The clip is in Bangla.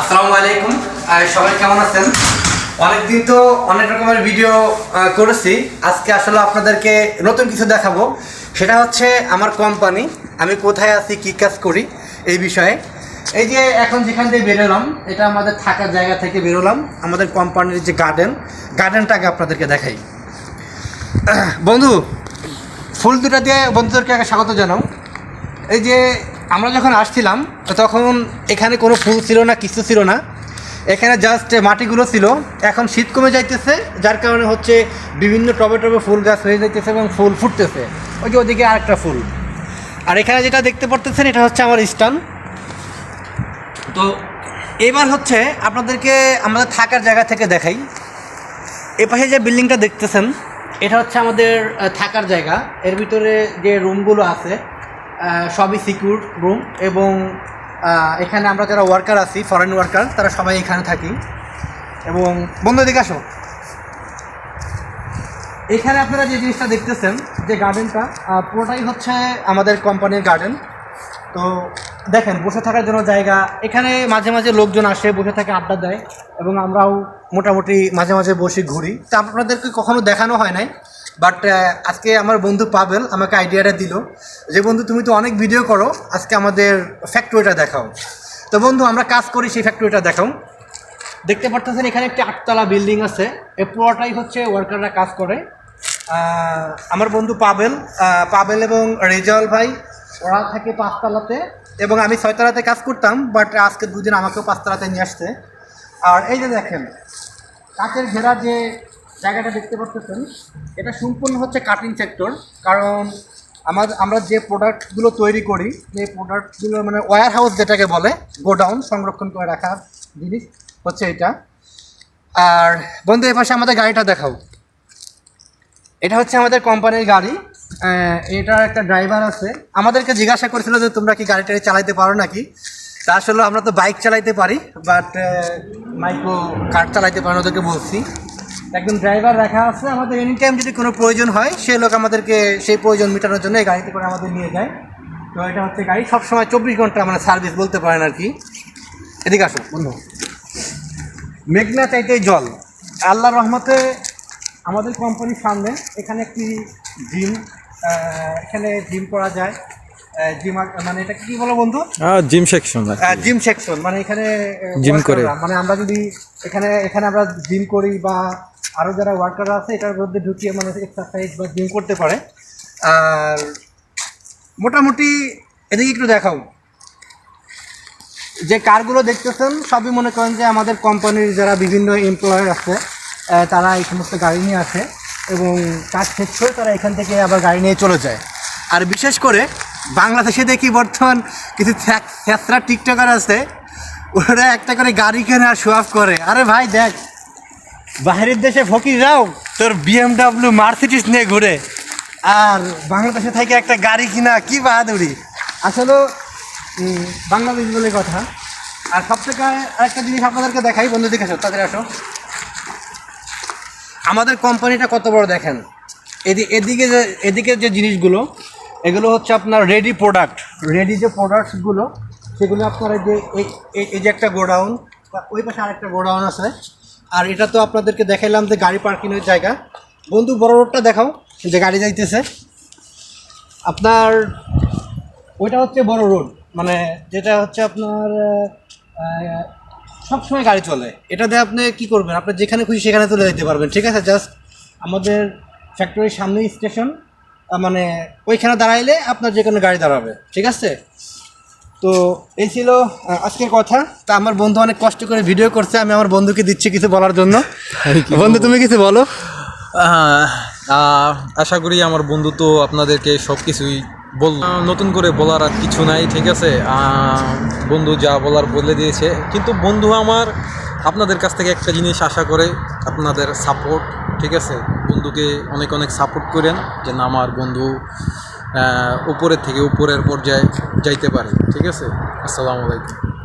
আসসালামু আলাইকুম। সবাই কেমন আছেন? অনেকদিন তো অনেক রকমের ভিডিও করেছি। আজকে আসলে আপনাদেরকে নতুন কিছু দেখাবো। সেটা হচ্ছে আমার কোম্পানি আমি কোথায় আছি, কী কাজ করি এই বিষয়ে। এই যে এখন যেখান থেকে বেরোলাম, এটা আমাদের থাকার জায়গা থেকে বেরোলাম, আমাদের কোম্পানির যে গার্ডেন গার্ডেনটাকে আপনাদেরকে দেখাই। বন্ধু, ফুল দুটা দিয়ে বন্ধুদেরকে আগে স্বাগত জানাও। এই যে আমরা যখন আসছিলাম তখন এখানে কোনো ফুল ছিল না, কিছু ছিল না। এখানে জাস্ট মাটিগুলো ছিল। এখন শীত কমে যাইতেছে, যার কারণে হচ্ছে বিভিন্ন টবে টবে ফুল গাছ হয়ে যাইতেছে এবং ফুল ফুটতেছে। ওই যে ওদিকে আরেকটা ফুল। আর এখানে যেটা দেখতে পারতেছেন, এটা হচ্ছে আমার স্টান তো এবার হচ্ছে আপনাদেরকে আমাদের থাকার জায়গা থেকে দেখাই। এ পাশে যে বিল্ডিংটা দেখতেছেন, এটা হচ্ছে আমাদের থাকার জায়গা। এর ভিতরে যে রুমগুলো আছে সবই সিকিউর রুম এবং এখানে আমরা যারা ওয়ার্কার আছি ফরেন ওয়ার্কার তারা সবাই এখানে থাকি। এবং, বন্ধু দিকে আসো। এখানে আপনারা যে জিনিসটা দেখতেছেন, যে গার্ডেনটা পুরোটাই হচ্ছে আমাদের কোম্পানির গার্ডেন তো দেখেন, বসে থাকার জন্য জায়গা। এখানে মাঝে মাঝে লোকজন আসে, বসে থাকে আড্ডা দেয়। এবং আমরাও মোটামুটি মাঝে মাঝে বসে ঘুরি। তা আপনাদেরকে কখনো দেখানো হয় নাই। বাট আজকে আমার বন্ধু পাবেল আমাকে আইডিয়াটা দিল যে, বন্ধু, তুমি তো অনেক ভিডিও করো, আজকে আমাদের ফ্যাক্টরিটা দেখাও। তো বন্ধু, আমরা কাজ করি সেই ফ্যাক্টরিটা দেখাও। দেখতে পারতেছেন এখানে একটি আটতলা বিল্ডিং আছে। এ পুরোটাই হচ্ছে ওয়ার্কাররা কাজ করে। আমার বন্ধু পাবেল পাবেল এবং রেজাউল ভাই, ওরা থাকে পাঁচতলাতে এবং আমি ছয়তলাতে কাজ করতাম বাট আজকে দুদিন আমাকেও পাঁচতলাতে নিয়ে আসছে। আর এই যে দেখেন কাঁচের ঘেরা যে জায়গাটা দেখতে পাচ্ছেন। এটা সম্পূর্ণ হচ্ছে কাটিং সেক্টর কারণ আমার আমরা যে প্রোডাক্টগুলো তৈরি করি, সেই প্রোডাক্টগুলো মানে ওয়্যার হাউস যেটাকে বলে গোডাউন সংরক্ষণ করে রাখার জিনিস হচ্ছে এটা। আর বন্ধু, এ পাশে আমাদের গাড়িটা দেখাও। এটা হচ্ছে আমাদের কোম্পানির গাড়ি। এটার একটা ড্রাইভার আছে। আমাদেরকে জিজ্ঞাসা করেছিল যে, তোমরা কি গাড়িটা চালাইতে পারো নাকি? তা আসলে আমরা তো বাইক চালাইতে পারি বাট মাইক্রো কার চালাইতে পারি, ওদেরকে বলছি। একজন ড্রাইভার রাখা আছে। আমাদের এনি টাইম যদি কোনো প্রয়োজন হয় সে লোক আমাদেরকে সেই প্রয়োজন মেটানোর জন্য এই গাড়িতে করে আমাদের নিয়ে যায়। তো এটা হচ্ছে গাড়ি। সবসময় চব্বিশ ঘণ্টা মানে সার্ভিস বলতে পারেন আর কি। এদিকে আসো বন্ধু মেঘনা চাইতেই জল। আল্লাহর রহমতে আমাদের কোম্পানির সামনে এখানে একটি জিম এখানে জিম করা যায়। জিম মানে এটা কি বলো বন্ধু? জিম সেকশন জিম সেকশন মানে এখানে Gym করে। মানে আমরা যদি এখানে এখানে আমরা জিম করি বা আরও যারা ওয়ার্কার আছে, এটার মধ্যে ঢুকিয়ে মানে এক্সারসাইজ বা জিম করতে পারে। আর মোটামুটি এদিকে একটু দেখাও। যে কারগুলো দেখতেছেন, সবই মনে করেন যে আমাদের কোম্পানির যারা বিভিন্ন এমপ্লয়ার আছে তারা এই সমস্ত গাড়ি নিয়ে আসে এবং কাজ শেষ করে তারা এখান থেকে আবার গাড়ি নিয়ে চলে যায়। আর বিশেষ করে বাংলাদেশে দেখি বর্তমান কিছু ছ্যাঁচড়া টিকটকার আছে, ওরা একটা করে গাড়ি কেনে আর শো অফ করে। আরে ভাই, দেখ বাইরের দেশে ফকির যাও তোর বিএমডাব্লিউ মার্সিডিস নিয়ে ঘুরে। আর বাংলাদেশে থেকে একটা গাড়ি কিনা কি বাহাদুরি। আসলে বাংলাদেশ বলে কথা। আর সব থেকে আরেকটা জিনিস আপনাদেরকে দেখাই বন্ধু দেখে আসো তাদের আসো। আমাদের কোম্পানিটা কত বড় দেখেন। এদি- এদিকে যে এদিকে যে জিনিসগুলো এগুলো হচ্ছে আপনার রেডি প্রোডাক্ট রেডি যে প্রোডাক্টসগুলো সেগুলো আপনার এই যে এই যে একটা গোডাউন ওই পাশে আরেকটা গোডাউন আছে। আর এটা তো আপনাদেরকে দেখাইলাম যে গাড়ি পার্কিংয়ের জায়গা। বন্ধু, বড় রোডটা দেখাও, যে গাড়ি যাইতেছে। আপনার, ওইটা হচ্ছে বড় রোড মানে যেটা হচ্ছে আপনার সবসময় গাড়ি চলে। এটাতে আপনি কি করবেন? আপনি যেখানে খুশি সেখানে চলে যেতে পারবেন, ঠিক আছে? জাস্ট আমাদের ফ্যাক্টরির সামনেই স্টেশন মানে ওইখানে দাঁড়াইলে আপনার যে কোনো গাড়ি দাঁড়াবে, ঠিক আছে? তো এই ছিল আজকের কথা। তা আমার বন্ধু অনেক কষ্ট করে ভিডিও করছে আমি আমার বন্ধুকে দিচ্ছি কিছু বলার জন্য। বন্ধু তুমি কিছু বলো। আশা করি আমার বন্ধু তো আপনাদেরকে সব কিছুই বল নতুন করে বলার আর কিছু নাই ঠিক আছে? বন্ধু যা বলার বলে দিয়েছে। কিন্তু বন্ধু আমার আপনাদের কাছ থেকে একটা জিনিস আশা করে আপনাদের সাপোর্ট ঠিক আছে? বন্ধুকে অনেক অনেক সাপোর্ট করেন যেন আমার বন্ধু উপরের থেকে উপরের পর্যায়ে যাইতে পারে। ঠিক আছে? আসসালামু আলাইকুম।